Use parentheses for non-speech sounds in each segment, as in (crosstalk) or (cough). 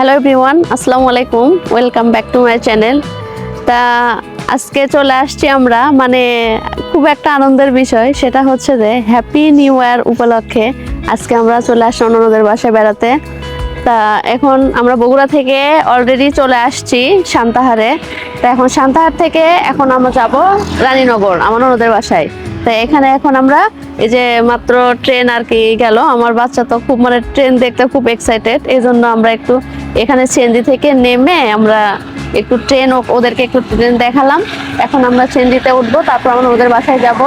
Hello everyone, আসসালামু আলাইকুম, welcome back to my channel. তা আজকে চলে আসছি আমরা মানে খুব একটা আনন্দের বিষয়, সেটা হচ্ছে যে হ্যাপি নিউ ইয়ার উপলক্ষে আজকে আমরা চলে আসছি অন্যদের বাসায় বেড়াতে। তা এখন আমরা বগুড়া থেকে অলরেডি চলে আসছি শান্তাহারে তা এখন শান্তাহার থেকে এখন আমরা যাব রানীনগর, আমার অন্যদের বাসায়। তা এখানে এখন আমরা এই যে মাত্র ট্রেন আর কি গেল, আমার বাচ্চা তো খুব মানে ট্রেন দেখতে খুব এক্সাইটেড এই জন্য আমরা একটু এখানে চেঞ্জি থেকে নেমে আমরা একটু ট্রেন ওদেরকে একটু ট্রেন দেখালাম। এখন আমরা চেঞ্জিতে উঠবো তারপর আমরা ওদের বাসায় যাব।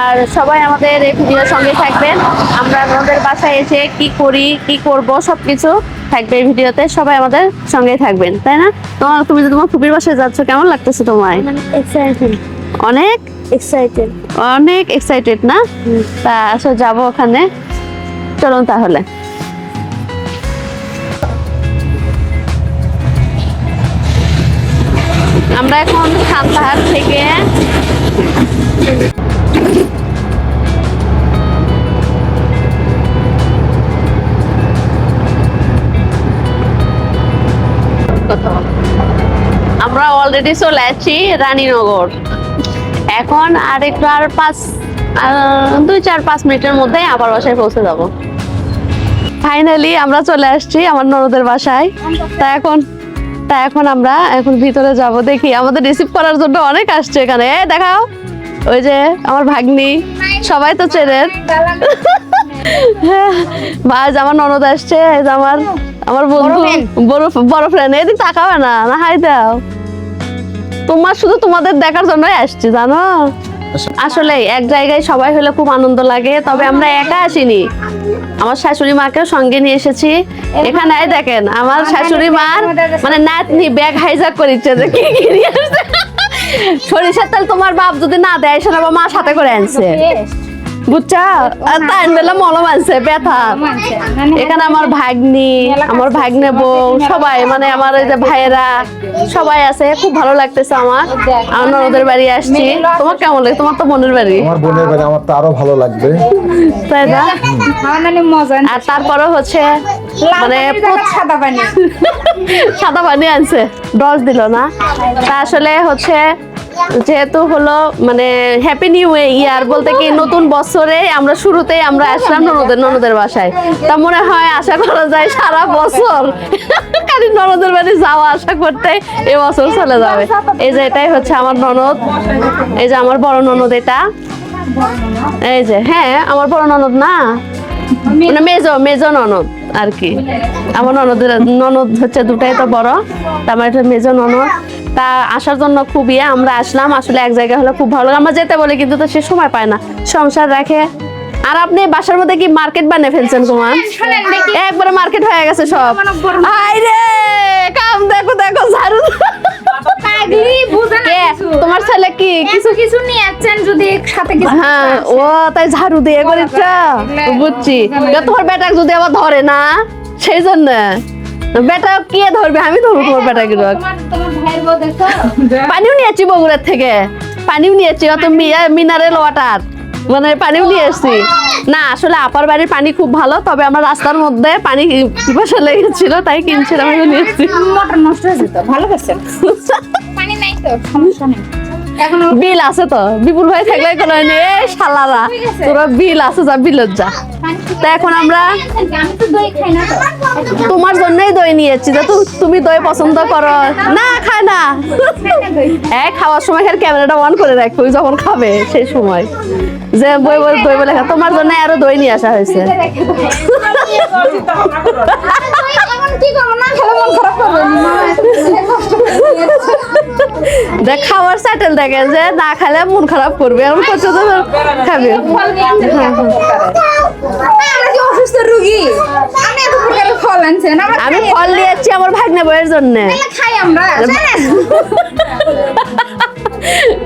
আর সবাই আমাদের এই ভিডিওর সঙ্গে থাকবেন। আমরা ওদের বাসায় এসে কি করি কি করব সব কিছু থাকবে এই ভিডিওতে। সবাই আমাদের সঙ্গেই থাকবেন তাই না? তোমার তুমি যে তোমার ফুপির বাসায় যাচ্ছ কেমন লাগতেছে তোমায়? অনেক এক্সাইটেড অনেক? এক্সাইটেড না? তা আসো যাব ওখানে। চলুন তাহলে। আমরা এখন সান্তাহার থেকে আমরা অলরেডি চলে আসছি রানীনগর। এখন আর একটু আর পাঁচ দুই, চার, পাঁচ মিনিটের মধ্যে আবার বাসায় পৌঁছে যাব। ফাইনালি আমরা চলে আসছি আমার ননদের বাসায়। তা এখন তা এখন আমরা এখন ভিতরে যাব দেখি। আমাদের রিসিভ করার জন্য অনেক আসছে এখানে। এ দেখাও। ওই যে আমার ভাগ্নি। সবাই তো চেনেন। ভাজ আমার ননদ আসছে আমার আমার বন্ধু। বড় বড় ফ্রেন্ড। এদিক তাকাবে না না হাই দাও। তোমার শুধু তোমাদের দেখার জন্যই আসছি জানো? আসলে এক জায়গায় সবাই হলে খুব আনন্দ লাগে, তবে আমরা একা আসিনি। আমার শাশুড়ি মাকেও সঙ্গে নিয়ে এসেছি। এখানে দেখেন, আমার শাশুড়ি মা মানে নাতনি ব্যাগ হাইজাক করেছে যে কি কি নিয়ে আসছে সরিষার তেল তোমার বাপ যদি না দেয়, সেটা মা সাথে করে আনছে। বুঝছা? আর তাই বেলা মলম আনছে ব্যথা। এখানে আমার ভাগ্নি আমার ভাগ্নে বউ সবাই মানে আমার এই যে ভাইয়েরা সবাই আছে। খুব ভালো লাগতেছে আমার। আমার ননদের বাড়ি আসছি। তোমার কেমন লাগে? তোমার তো বোনের বাড়ি। আমার বোনের বাড়ি আমার তো আরও ভালো লাগবে। তাই না? আমার মানে মজা আর তারপরে হচ্ছে মানে সাদা পানি। সাদা পানি আনছে। দশ দিল না। তা আসলে হচ্ছে যেহেতু হলো মানে হ্যাপি নিউ ইয়ার বলতে কি নতুন বছরে আমরা শুরুতেই আমরা আসলাম ননদের ননদের বাসায়। তা মনে হয় আশা করা যায় সারা বছর খালি ননদের বাড়ি যাওয়া আশা করতে এবছর চলে যাবে। এই যে এটাই হচ্ছে আমার ননদ। এই যে আমার বড় ননদ এটা। এই যে হ্যাঁ আমার বড় ননদ না? মানে মেজো মেজো ননদ আর কি। আমার ননদের, ননদ হচ্ছে দুটাই তো বড় আমার এটা মেজো ননদ। তা আসার জন্য খুব ইয়ে আমরা আসলাম। আসলে এক জায়গায় হলে খুব ভালো লাগে। আমরা যেতে বলে কিন্তু তো সে সময় পায় না। সংসার রাখে। আর আপনি বাসার মধ্যে কি মার্কেট বানিয়ে ফেলছেন তোমার শোনেন একবারে মার্কেট হয়ে গেছে সব। রে! কাম দেখো দেখো ঝাড়ু। তোমার ছেলে কি? কিছু কিছু নিয়ে যাচ্ছেন যদি সাথে কিছু হ্যাঁ ও তাই ঝাড়ু দিয়ে করেছে বুঝছি। তোমার বেটা যদি আবার ধরে না? সেই জন্য। বেটা কে ধরবে? আমি ধরবো তোমার বেটা গুলো তোমার তোমার ভাইয়ের বউ দেখো পানিও নিয়েছি বগুড়ার থেকে। পানিও নিয়েছি অত মিনারেল ওয়াটার মানে পানিও নিয়ে এসছি না আসলে আপার বাড়ির পানি খুব ভালো তবে আমার রাস্তার মধ্যে পানি পিপাসা লেগেছিল তাই কিনছিলাম আমি নিয়ে মোটর নষ্ট হয়ে যেত ভালো (laughs) পানি নাই তো সমস্যা নেই। এখন বিল আছে তো? বিপুল ভাই থাকলে কোনো নেই শালারা তোরা বিল আছে যা বিলত যা। তা এখন আমরা তোমার জন্যই দই নিয়েছি। যে তুমি দই পছন্দ করো। না খায় না। এক খাওয়ার সময় খালি ক্যামেরাটা অন করে রাখব যখন খাবে সেই সময়। যে বই বই দই বলে খা- তোমার জন্য আরও দই নিয়ে আসা হয়েছে। (laughs) (laughs) কি করব? না খেলে মন খারাপ করবে। দেখ খাওয়ার স্যাটেল দেখে যে না খেলে মন খারাপ করবে। এমন করছে তো খাবে। অসুস্থ রুগী? আমি এত প্রকারের ফল আনছেন আমি নিয়েছি আমার ভাগ্নে বইয়ের জন্য। তাহলে খাই আমরা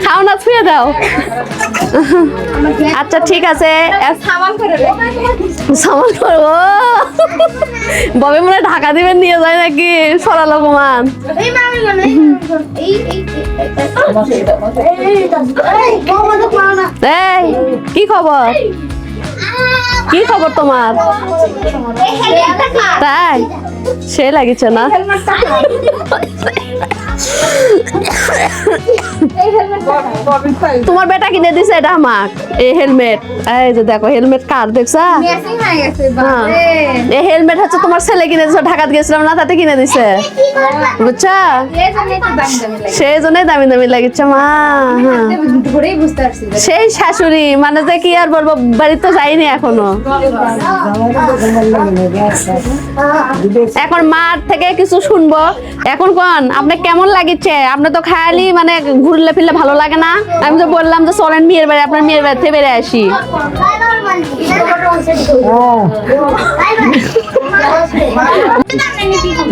খাও না ছুঁয়ে দাও। আচ্ছা ঠিক আছে। সামান করব ববে মনে ঢাকা দিবেন নিয়ে যায় নাকি? সরালো এই এই কি খবর? কি খবর তোমার? তাই? সে লাগিছে না। তোমার বেটা কিনে দিছে এটা আমাক। এই হেলমেট। এই যে দেখো হেলমেট কার দেখছা? হয়ে গেছে বাপরে। এই হেলমেট হচ্ছে তোমার ছেলে কিনে দিছে ঢাকাত গেছিলাম না তাতে কিনে দিছে। বুঝছা? সেই জন্যই দামি দামি লাগিচ্ছে মা। হ্যাঁ। সেই শাশুড়ি মানে যে কি আর বলব বাড়ি তো যাইনি এখনও। এখন মার থেকে কিছু শুনব। এখন কোন? আপনি কেমন লাগিচ্ছে আপনার তো খায়ালি মানে ঘুরলে ফিরলে ভালো লাগে না। আমি তো বললাম যে চলেন মেয়ের বাড়ি, আপনার মেয়ের বাড়িতে বেড়ে আসি।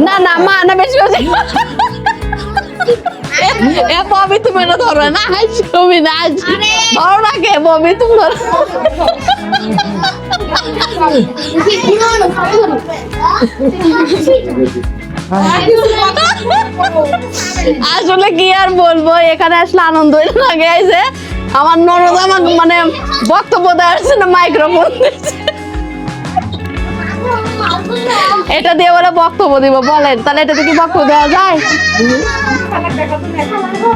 না না, মা, না, বেশি বেশি এ ববি ধরো, না ধরো না কে ববি তুমি ধরো। আসলে কি আর বলব এখানে আসলে আনন্দ লাগে আইছে আমার ননদ আমাকে মানে বক্তব্য দেওয়ার জন্য মাইক্রোফোন এটা দিয়ে বলে বক্তব্য দিব বলেন তাহলে এটা কি বক্তব্য দেওয়া যায়?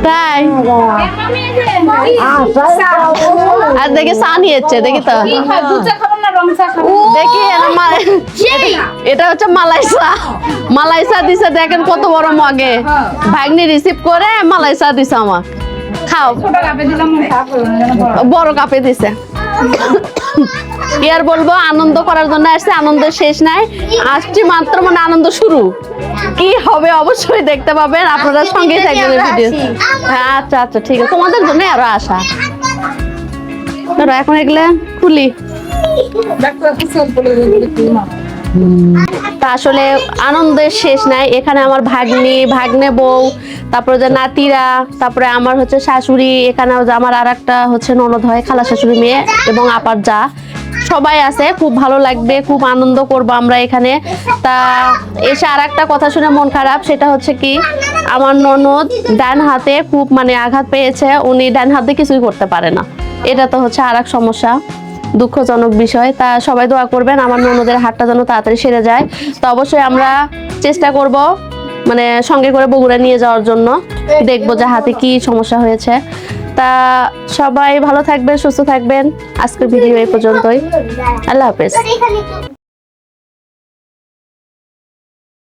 তাই? আর দেখি চা নিয়েছে দেখি তো। দেখি এটা হচ্ছে মালাইসা। মালাইসা দিছে দেখেন কত বড় মগে ভাগ্নি রিসিভ করে মালাইসা দিছে খাও। বড়। কাপে দিছে। কি আর বলব আনন্দ করার জন্য আসছে আনন্দ শেষ নাই। আসছি মাত্র মানে আনন্দ শুরু। কি হবে অবশ্যই দেখতে পাবেন আপনারা সঙ্গে থাকবেন ভিডিও হ্যাঁ আচ্ছা আচ্ছা ঠিক আছে। তোমাদের জন্য আরও আশা এখন এগুলা খুলি। তা আসলে আনন্দের শেষ নাই। এখানে আমার ভাগ্নি, ভাগ্নে বউ, তারপরে যে নাতিরা, তারপরে আমার হচ্ছে শাশুড়ি এখানে আমার আর একটা হচ্ছে ননদ হয়, খালা শাশুড়ি মেয়ে এবং আপার যা। সবাই আছে, খুব ভালো লাগবে, খুব আনন্দ করব আমরা এখানে। তা এসে আর একটা কথা শুনে মন খারাপ, সেটা হচ্ছে কি, আমার ননদ ডান হাতে খুব মানে আঘাত পেয়েছে, উনি ডান হাতে কিছুই করতে পারে না। এটা তো হচ্ছে আর এক সমস্যা। দুঃখজনক বিষয়। তা সবাই দোয়া করবেন, আমার ননদের হাটটা যেন তাড়াতাড়ি সেরে যায়। তো অবশ্যই আমরা চেষ্টা করব মানে সঙ্গে করে বগুড়া নিয়ে যাওয়ার জন্য। দেখব যে হাতে কি সমস্যা হয়েছে। তা সবাই ভালো থাকবেন, সুস্থ থাকবেন। আজকের ভিডিও এই পর্যন্তই। আল্লাহ হাফেজ।